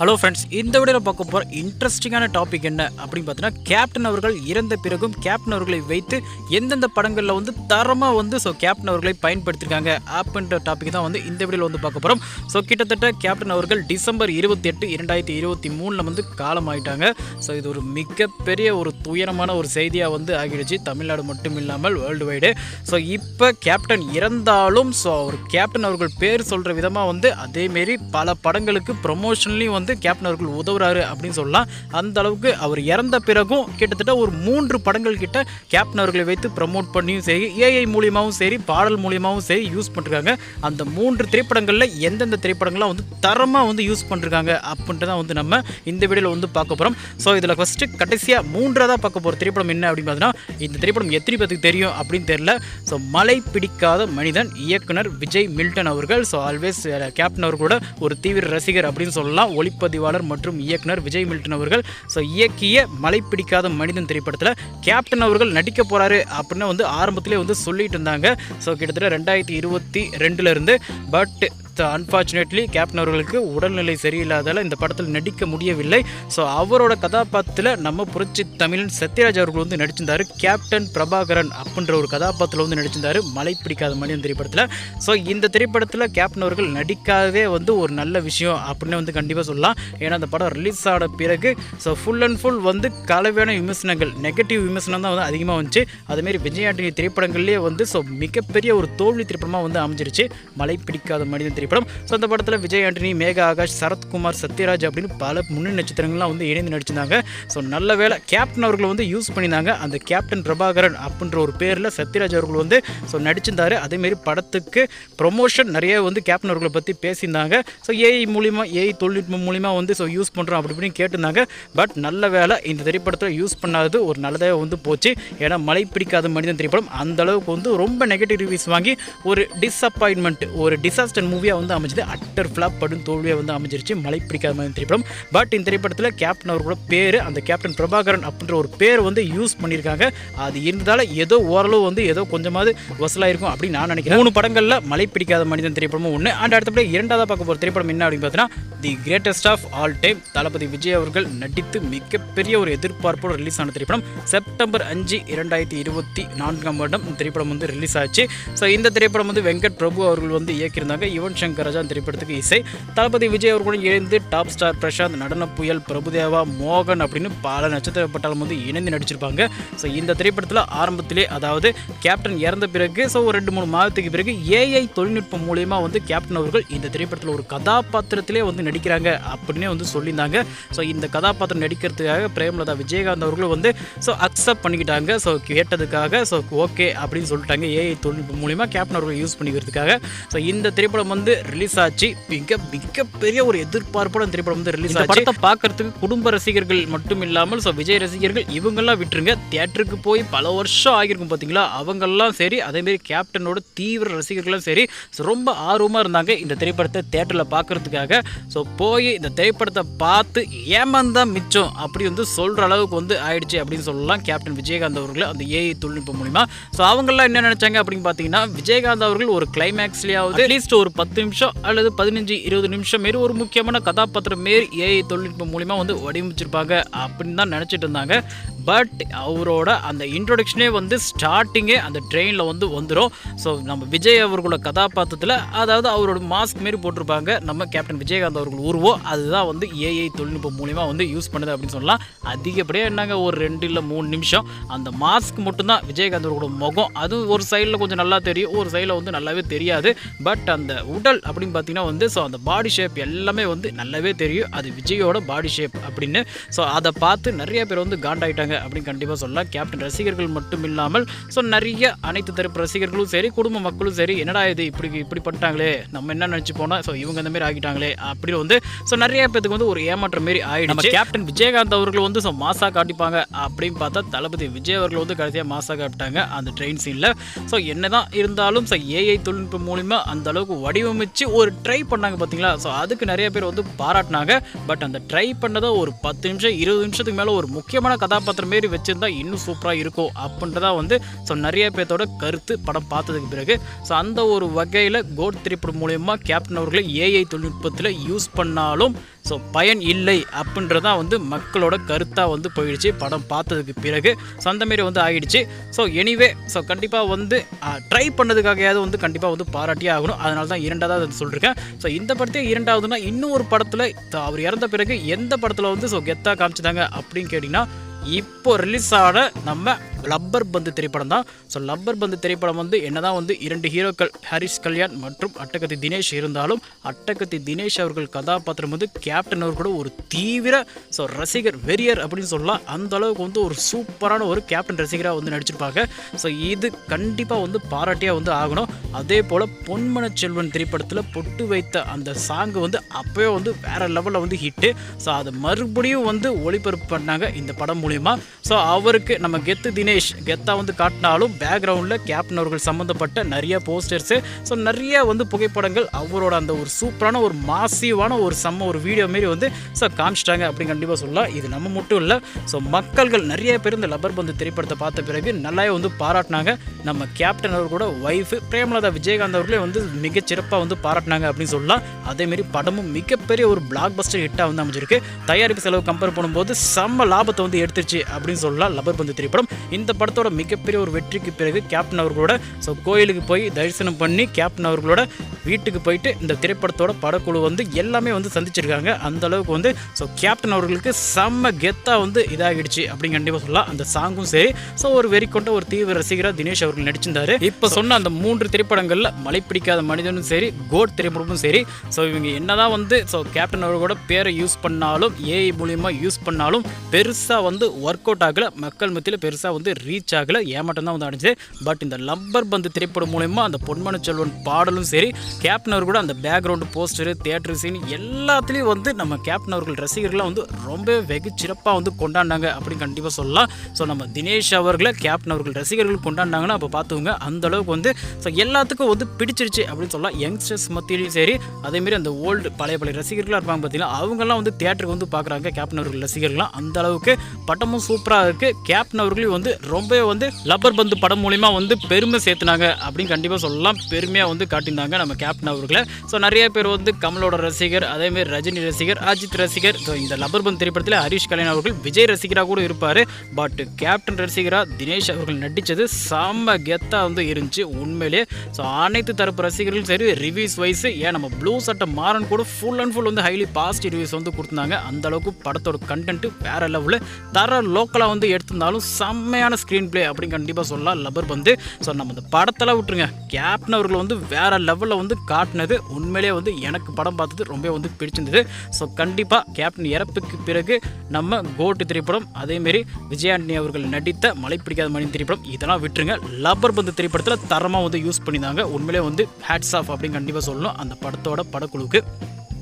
Hello friends இந்த வீடியோவில் பார்க்க போகிற இன்ட்ரெஸ்டிங்கான டாபிக் என்ன அப்படின்னு பார்த்தீங்கன்னா கேப்டன் அவர்கள் இறந்த பிறகும் கேப்டன் அவர்களை வைத்து எந்தெந்த படங்களில் வந்து தரமாக வந்து ஸோ கேப்டன் அவர்களை பயன்படுத்தியிருக்காங்க அப்படின்ற டாபிக் தான் வந்து இந்த வீடியோவில் வந்து பார்க்க போகிறோம் ஸோ கிட்டத்தட்ட கேப்டன் அவர்கள் டிசம்பர் இருபத்தி எட்டு இரண்டாயிரத்தி இருபத்தி மூணில் வந்து காலமாயிட்டாங்க. ஸோ இது ஒரு மிகப்பெரிய ஒரு துயரமான ஒரு செய்தியாக வந்து ஆகிடுச்சு. தமிழ்நாடு மட்டும் இல்லாமல் வேர்ல்டு வைடு ஸோ இப்போ கேப்டன் இறந்தாலும் ஸோ அவர் கேப்டன் அவர்கள் பேர் சொல்கிற விதமாக வந்து அதேமாரி பல படங்களுக்கு ப்ரொமோஷன்லேயும் வந்து கேப்டன் அவர்கள் உதவுறாரு அப்படின்னு சொல்லலாம். அந்த அளவுக்கு அவர் இறந்த பிறகும் கிட்டத்தட்ட ஒரு மூன்று படங்கள் கிட்ட கேப்டன் அவர்களை வைத்து ப்ரமோட் பண்ணியும் சரி ஏஐ மூலியமாகவும் சரி பாடல் மூலியமாகவும் சரி யூஸ் பண்ணிருக்காங்க. அந்த மூன்று திரைப்படங்களில் எந்தெந்த திரைப்படங்கள்லாம் வந்து தரமாக வந்து யூஸ் பண்ணிருக்காங்க அப்படின்ட்டு தான் வந்து நம்ம இந்த வீடியோவில் வந்து பார்க்க போகிறோம் ஸோ இதில் ஃபஸ்ட்டு கடைசியாக மூன்றாவதாக பார்க்க போகிற திரைப்படம் என்ன அப்படின்னு பார்த்தீங்கன்னா இந்த திரைப்படம் எத்தனை பேருக்கு தெரியும் அப்படின்னு தெரியல. ஸோ மலை பிடிக்காத மனிதன் இயக்குனர் விஜய் மில்டன் அவர்கள். ஸோ ஆல்வேஸ் கேப்டன் அவர்களோட ஒரு தீவிர ரசிகர் அப்படின்னு சொல்லலாம். ஒளிப்பதிவாளர் மற்றும் இயக்குனர் விஜய் மில்டன் அவர்கள். ஸோ இயக்கிய மலை பிடிக்காத மனிதன் திரைப்படத்தில் கேப்டன் அவர்கள் நடிக்க போகிறாரு அப்படின்னு வந்து ஆரம்பத்திலே வந்து சொல்லிட்டு இருந்தாங்க. ஸோ கிட்டத்தட்ட ரெண்டாயிரத்தி இருபத்தி ரெண்டுலேருந்து பட் அன்ஃபார்ச்சுனேட்லி கேப்டன் அவர்களுக்கு உடல்நிலை சரியில்லாதால் இந்த படத்தில் நடிக்க முடியவில்லை. ஸோ அவரோட கதாபாத்திரத்தில் நம்ம புரட்சி தமிழன் சத்யராஜ் அவர்கள் வந்து நடிச்சிருந்தார். கேப்டன் பிரபாகரன் அப்படின்ற ஒரு கதாபாத்திரத்தில் வந்து நடிச்சிருந்தார். மலை பிடிக்காத மனிதன் திரைப்படத்தில். ஸோ இந்த திரைப்படத்தில் கேப்டன் அவர்கள் நடிக்காதே வந்து ஒரு நல்ல விஷயம் அப்படின்னு வந்து கண்டிப்பாக சொல்லலாம். ஏன்னா அந்த படம் ரிலீஸ் ஆன பிறகு ஸோ ஃபுல் அண்ட் ஃபுல் வந்து கலவையான விமர்சனங்கள் நெகட்டிவ் விமர்சனம் தான் வந்து அதிகமாக வந்துச்சு. அதுமாரி விஜய் ஆண்டனி திரைப்படங்கள்லேயே வந்து ஸோ மிகப்பெரிய ஒரு தோல்வி திரைப்படமாக வந்து அமைஞ்சிருச்சு. மலை பிடிக்காத மனிதன் திரைப்படம் ஸோ அந்த படத்தில் விஜய் ஆண்டனி மேகா ஆகாஷ் சரத்குமார் சத்யராஜ் அப்படின்னு பல முன்னணி நட்சத்திரங்கள்லாம் வந்து இணைந்து நடிச்சிருந்தாங்க. ஸோ நல்ல வேளை கேப்டன் அவர்கள் வந்து யூஸ் பண்ணியிருந்தாங்க. அந்த கேப்டன் பிரபாகரன் அப்படின்ற ஒரு பேரில் சத்யராஜ் அவர்கள் வந்து ஸோ நடிச்சிருந்தார். அதேமாரி படத்துக்கு ப்ரொமோஷன் நிறைய வந்து கேப்டன் அவர்களை பற்றி பேசியிருந்தாங்க. ஸோ ஏஐ மூலிமா ஏஐ தொழில்நுட்பம் மூலிமா வந்து ஸோ யூஸ் பண்ணுறோம் அப்படி இப்படின்னு கேட்டிருந்தாங்க. பட் நல்ல வேலை இந்த திரைப்படத்தில் யூஸ் பண்ணாதது ஒரு நல்லதாக வந்து போச்சு. ஏன்னா மழை பிடிக்காத மனிதன் திரைப்படம். அந்த அளவுக்கு வந்து ரொம்ப நெகட்டிவ் ரிவ்யூஸ் வாங்கி ஒரு டிஸப்பாயின்மெண்ட் ஒரு டிசாஸ்டர் மூவியாக வந்து அமைஞ்சது. அட்டர் ஃப்ளாப் படும் தோல்வியாக வந்து அமைஞ்சிருச்சு. மழை பிடிக்காத மாதிரி திரைப்படம் பட் இந்த திரைப்படத்தில் கேப்டன் அவர்களோட பேர் அந்த கேப்டன் பிரபாகரன் அப்படின்ற ஒரு பேர் வந்து யூஸ் பண்ணியிருக்காங்க. அது இருந்ததால் ஏதோ ஓரளவு வந்து ஏதோ கொஞ்சமாவது வசூலாக இருக்கும் அப்படின்னு நான் நினைக்கிறேன். மூணு படங்களில் மழை பிடிக்காத மனிதன் திரைப்படமும் ஒன்று அண்ட் அடுத்தபடி இரண்டாவது பார்க்க போகிற திரைப்படம் என்ன அப்படின்னு பார்த்தீங்கன்னா the greatest of all time Thalapathy Vijay அவர்கள் நடித்து மிகப்பெரிய ஒரு எதிர்பார்ப்போடு ரிலீஸ் ஆன திரைப்படம். செப்டம்பர் அஞ்சு இரண்டாயிரத்தி இருபத்தி நான்காம் வருடம் இந்த திரைப்படம் வந்து ரிலீஸ் ஆச்சு. ஸோ இந்த திரைப்படம் வந்து வெங்கட் பிரபு அவர்கள் வந்து இயக்கியிருந்தாங்க. யுவன் சிவசங்கர் ராஜா திரைப்படத்துக்கு இசை. தளபதி விஜய் அவர்களுடன் இணைந்து டாப் ஸ்டார் பிரசாந்த் நடன புயல் பிரபுதேவா மோகன் அப்படின்னு பல நட்சத்திர பட்டாளம் வந்து இணைந்து நடிச்சிருப்பாங்க. ஸோ இந்த திரைப்படத்தில் ஆரம்பத்திலே அதாவது கேப்டன் இறந்த பிறகு ஸோ ஒரு ரெண்டு மூணு மாதத்துக்கு பிறகு ஏஐ தொழில்நுட்பம் மூலியமாக வந்து கேப்டன் அவர்கள் இந்த திரைப்படத்தில் ஒரு கதாபாத்திரத்திலே வந்து நடிக்கிறாங்க அப்படின்னே வந்து சொல்லியிருந்தாங்க. ஸோ இந்த கதாபாத்திரம் நடிக்கிறதுக்காக பிரேமலதா விஜயகாந்த் அவர்களும் வந்து ஸோ அக்செப்ட் பண்ணிக்கிட்டாங்க. ஸோ கேட்டதுக்காக ஸோ ஓகே அப்படின்னு சொல்லிட்டாங்க. ஏஐ தொழில்நுட்பம் மூலயமா கேப்டன் அவர்கள் யூஸ் பண்ணிக்கிறதுக்காக. ஸோ இந்த திரைப்படம் வந்து ரிலீஸ் ஆச்சு. மிக மிகப்பெரிய ஒரு எதிர்பார்ப்போட திரைப்படம் வந்து ரிலீஸ் ஆச்சு. படத்தை பார்க்கறதுக்கு குடும்ப ரசிகர்கள் மட்டும் இல்லாமல் ஸோ விஜய் ரசிகர்கள் இவங்கெல்லாம் விட்டுருங்க. தியேட்டருக்கு போய் பல வருஷம் ஆகியிருக்கும் பார்த்தீங்களா அவங்கெல்லாம் சரி அதேமாரி கேப்டனோட தீவிர ரசிகர்களும் சரி ஸோ ரொம்ப ஆர்வமாக இருந்தாங்க இந்த திரைப்படத்தை தேட்டரில் பார்க்கறதுக்காக. ஸோ போய் இந்த திரைப்படத்தை பார்த்து ஏமாந்தான் மிச்சம் அப்படி வந்து சொல்கிற அளவுக்கு வந்து ஆயிடுச்சு அப்படின்னு சொல்லலாம் கேப்டன் விஜயகாந்த் அவர்கள் அந்த ஏஐ தொழில்நுட்பம் மூலிமா ஸோ அவங்கெல்லாம் என்ன நினச்சாங்க அப்படின்னு பார்த்தீங்கன்னா விஜயகாந்த் அவர்கள் ஒரு கிளைமேக்ஸ்லேயாவது அட்லீஸ்ட் ஒரு பத்து பத்து நிமிஷம் அல்லது பதினஞ்சு இருபது நிமிஷம் மாரி ஒரு முக்கியமான கதாபாத்திரம் மாரி ஏஐ தொழில்நுட்பம் மூலிமா வந்து வடிவமைச்சிருப்பாங்க அப்படின்னு தான் நினச்சிட்டு இருந்தாங்க. பட் அவரோட அந்த இன்ட்ரொடக்ஷனே வந்து ஸ்டார்டிங்கே அந்த ட்ரெயினில் வந்து வந்துடும் ஸோ நம்ம விஜய் அவர்களோட கதாபாத்திரத்தில் அதாவது அவரோட மாஸ்க் மாரி போட்டிருப்பாங்க. நம்ம கேப்டன் விஜயகாந்த் அவர்கள் உருவம் அதுதான் வந்து ஏஐ தொழில்நுட்பம் மூலிமா வந்து யூஸ் பண்ணுது அப்படின்னு சொல்லலாம். அதிகப்படியாக என்னங்க ஒரு ரெண்டு இல்லை மூணு நிமிஷம். அந்த மாஸ்க் மட்டும்தான் விஜயகாந்த் அவர்களோட முகம். அதுவும் ஒரு சைடில் கொஞ்சம் நல்லா தெரியும் ஒரு சைடில் வந்து நல்லாவே தெரியாது. பட் அந்த உடல் அப்படின்னு பார்த்தீங்கன்னா வந்து ஸோ அந்த பாடி ஷேப் எல்லாமே வந்து நல்லாவே தெரியும். அது விஜயோட பாடி ஷேப் அப்படின்னு. ஸோ அதை பார்த்து நிறைய பேர் வந்து காண்டாயிட்டாங்க அப்படின்னு கண்டிப்பாக சொல்லலாம். கேப்டன் ரசிகர்கள் மட்டும் இல்லாமல் ஸோ நிறைய அனைத்து தரப்பு ரசிகர்களும் சரி குடும்ப மக்களும் சரி என்னடா இது இப்படி இப்படி பண்ணிட்டாங்களே நம்ம என்ன நினச்சி போனால் ஸோ இவங்க இந்த மாதிரி ஆகிட்டாங்களே அப்படின்னு வந்து ஸோ நிறைய பேத்துக்கு வந்து ஒரு ஏமாற்றம் மாரி ஆயிடுச்சு. நம்ம கேப்டன் விஜயகாந்த் அவர்கள் வந்து ஸோ மாசா காட்டிப்பாங்க அப்படின்னு பார்த்தா தளபதி விஜய் அவர்கள் வந்து கடைசியாக மாசா காட்டிட்டாங்க அந்த ட்ரெயின் சீனில் ஸோ என்னதான் இருந்தாலும் ஸோ ஏஐ தொழில்நுட்பம் மூலிமா அந்த அளவுக்கு ஆரம்பித்து ஒரு ட்ரை பண்ணாங்க பார்த்தீங்களா ஸோ அதுக்கு நிறைய பேர் வந்து பாராட்டினாங்க. பட் அந்த ட்ரை பண்ணதை ஒரு பத்து நிமிஷம் இருபது நிமிஷத்துக்கு மேலே ஒரு முக்கியமான கதாபாத்திரம் மாரி வச்சுருந்தா இன்னும் சூப்பராக இருக்கும் அப்படின்றதா வந்து ஸோ நிறைய பேர்த்தோட கருத்து படம் பார்த்ததுக்கு பிறகு ஸோ அந்த ஒரு வகையில் கோட் திரைப்படம் மூலயமா கேப்டன் அவர்களை ஏஐ தொழில்நுட்பத்தில் யூஸ் பண்ணாலும் ஸோ பயன் இல்லை அப்படின்றதான் வந்து மக்களோட கருத்தாக வந்து போயிடுச்சு. படம் பார்த்ததுக்கு பிறகு ஸோ அந்த வந்து ஆகிடுச்சு ஸோ எனிவே ஸோ கண்டிப்பாக வந்து ட்ரை பண்ணதுக்காகையாவது வந்து கண்டிப்பாக வந்து பாராட்டியே ஆகணும். அதனால தான் இரண்டாவது அது சொல்லியிருக்கேன் ஸோ இந்த படத்தையே இரண்டாவதுன்னா இன்னும் ஒரு படத்தில் அவர் இறந்த பிறகு எந்த படத்தில் வந்து ஸோ கெத்தாக காமிச்சிட்டாங்க அப்படின்னு கேட்டிங்கன்னா இப்போ ரிலீஸ் ஆன நம்ம லப்பர் பந்து திரைப்படம் தான். ஸோ லப்பர் பந்து திரைப்படம் வந்து என்னதான் வந்து இரண்டு ஹீரோக்கள் ஹரிஷ் கல்யாண் மற்றும் அட்டகத்தி தினேஷ் இருந்தாலும் அட்டகத்தி தினேஷ் அவர்கள் கதாபாத்திரம் வந்து கேப்டன் அவர் கூட ஒரு தீவிர ஸோ ரசிகர் வெறியர் அப்படின்னு சொல்லலாம். அந்த அளவுக்கு வந்து ஒரு சூப்பரான ஒரு கேப்டன் ரசிகராக வந்து நடிச்சிருப்பாங்க. ஸோ இது கண்டிப்பாக வந்து பாராட்டியாக வந்து ஆகணும். அதே போல் பொன்மன செல்வன் திரைப்படத்தில் பொட்டு வைத்த அந்த சாங்கு வந்து அப்போயே வந்து வேற லெவலில் வந்து ஹிட்டு ஸோ அதை மறுபடியும் வந்து ஒளிபரப்பு பண்ணாங்க இந்த படம் மூலிமா ஸோ அவருக்கு நம்ம கெத்து தினேஷ் கெத்தா வந்து காட்டினாலும் பேக்ரவுண்டில் கேப்டன் அவர்கள் சம்மந்தப்பட்ட நிறைய போஸ்டர்ஸு ஸோ நிறைய வந்து புகைப்படங்கள் அவரோட அந்த ஒரு சூப்பரான ஒரு மாசிவான ஒரு செம்ம ஒரு வீடியோ மாரி வந்து ஸோ காமிச்சிட்டாங்க அப்படின்னு கண்டிப்பாக சொல்லலாம். இது நம்ம மட்டும் இல்லை. ஸோ மக்கள்கள் நிறைய பேர் இந்த லப்பர் பந்து திரைப்படத்தை பார்த்த பிறகு நல்லாவே வந்து பாராட்டினாங்க. நம்ம கேப்டன் அவர் கூட ஒய்ஃபு பிரேமலதா விஜயகாந்த் அவர்களே வந்து மிகச்சிறப்பாக வந்து பாராட்டினாங்க அப்படின்னு சொல்லலாம். அதேமாரி படமும் மிகப்பெரிய ஒரு பிளாக் பஸ்டர் ஹிட்டாக வந்து அமைஞ்சிருக்கு. தயாரிப்பு செலவு கம்பேர் பண்ணும்போது செம்ம லாபத்தை வந்து எடுத்துருச்சு அப்படின்னு சொல்லலாம் லப்பர் பந்து திரைப்படம். இந்த படத்தோட மிகப்பெரிய ஒரு வெற்றிக்கு பிறகு கேப்டன் அவர்களோட ஸோ கோயிலுக்கு போய் தரிசனம் பண்ணி கேப்டன் அவர்களோட வீட்டுக்கு போயிட்டு இந்த திரைப்படத்தோட படக்குழு வந்து எல்லாமே வந்து சந்திச்சிருக்காங்க. அந்த அளவுக்கு வந்து ஸோ கேப்டன் அவர்களுக்கு செம்ம கெத்தாக வந்து இதாகிடுச்சு அப்படின்னு கண்டிப்பாக சொல்லலாம். அந்த சாங்கும் சரி. ஸோ ஒரு வெறி கொண்ட ஒரு தீவிர ரசிகராக தினேஷ் அவர்கள் நடிச்சிருந்தாரு. இப்போ சொன்ன அந்த மூன்று திரைப்படங்களில் மலை பிடிக்காத மனிதனும் சரி கோட் திரைப்படமும் சரி ஸோ இவங்க என்னதான் வந்து ஸோ கேப்டன் அவர்களோட பேரை யூஸ் பண்ணாலும் ஏஐ மூலியமாக யூஸ் பண்ணாலும் பெருசாக வந்து ஒர்க் அவுட் ஆகலை. மக்கள் மத்தியில் பெருசாக வந்து ரீச் ஆகலை. ஏமாட்டம் தான் வந்து அடைஞ்சது? பட் இந்த லப்பர் பந்து திரைப்படம் மூலயமா அந்த பொன்மன செல்வன் பாடலும் சரி கேப்டன் கூட அந்த பேக்ரவுண்டு போஸ்டரு தேட்டர் சீன் எல்லாத்துலேயும் வந்து நம்ம கேப்டன் அவர்கள் ரசிகர்கள்லாம் வந்து ரொம்ப வெகு சிறப்பாக வந்து கொண்டாடினாங்க அப்படின்னு கண்டிப்பாக சொல்லலாம். ஸோ நம்ம தினேஷ் அவர்களை கேப்டன் அவர்கள் ரசிகர்கள் கொண்டாடினாங்கன்னா அப்போ பார்த்துவங்க அந்தளவுக்கு வந்து ஸோ எல்லாத்துக்கும் வந்து பிடிச்சிருச்சு அப்படின்னு சொல்லலாம். யங்ஸ்டர்ஸ் மத்தியிலையும் சரி அதேமாரி அந்த ஓல்டு பழைய பழைய ரசிகர்களாக இருப்பாங்க பார்த்தீங்கன்னா அவங்கெல்லாம் வந்து தேட்டருக்கு வந்து பார்க்குறாங்க கேப்டன் அவர்கள் ரசிகர்கள்லாம். அந்த அளவுக்கு பட்டமும் சூப்பராக இருக்குது கேப்டன் அவர்களையும் வந்து ரொம்பவே வந்து லப்பர் பந்து படம் மூலிமா வந்து பெருமை சேர்த்துனாங்க அப்படின்னு கண்டிப்பாக சொல்லலாம். பெருமையாக வந்து காட்டியிருந்தாங்க நம்ம கேப்டன் அவர்களை. ஸோ நிறைய பேர் வந்து கமலோட ரசிகர் அதேமாதிரி ரஜினி ரசிகர் அஜித் ரசிகர். ஸோ இந்த லப்பர் பந்து திரைப்படத்தில் ஹரிஷ் கல்யாண் அவர்கள் விஜய் ரசிகராக கூட இருப்பார். பட் கேப்டன் ரசிகராக தினேஷ் அவர்கள் நடித்தது செம்ம கெத்தாக வந்து இருந்துச்சு உண்மையிலேயே ஸோ அனைத்து தரப்பு ரசிகர்களும் சரி ரிவ்யூஸ் வைஸ் ஏன் நம்ம ப்ளூ சட்டை மாறன் கூட ஃபுல் அண்ட் ஃபுல் வந்து ஹைலி பாசிட்டிவ் ரிவ்யூஸ் வந்து கொடுத்துருந்தாங்க. அந்தளவுக்கு படத்தோட கண்டென்ட்டு வேற லெவலில் தர லோக்கலாக வந்து எடுத்திருந்தாலும் அருமையான ஸ்க்ரீன் ப்ளே அப்படின்னு கண்டிப்பாக சொல்லலாம். லப்பர் பந்து. ஸோ நம்ம இந்த படத்தெல்லாம் விட்டுருங்க. கேப்டன் அவர்கள் வந்து வேறு லெவலில் வந்து காட்டினது. உண்மையிலேயே வந்து எனக்கு படம் பார்த்தது ரொம்ப வந்து பிடிச்சிருந்தது. ஸோ கண்டிப்பாக கேப்டன் இறப்புக்கு பிறகு நம்ம கோட்டு திரைப்படம் அதேமாரி விஜயாண்டனி அவர்கள் நடித்த மலை பிடிக்காத மணி திரைப்படம் இதெல்லாம் விட்டுருங்க. லப்பர் பந்து திரைப்படத்தில் தரமாக வந்து யூஸ் பண்ணியிருந்தாங்க. உண்மையிலே வந்து ஹேட்ஸ் ஆஃப் அப்படின்னு கண்டிப்பாக சொல்லணும். அந்த படத்தோட படக்குழுவுக்கு.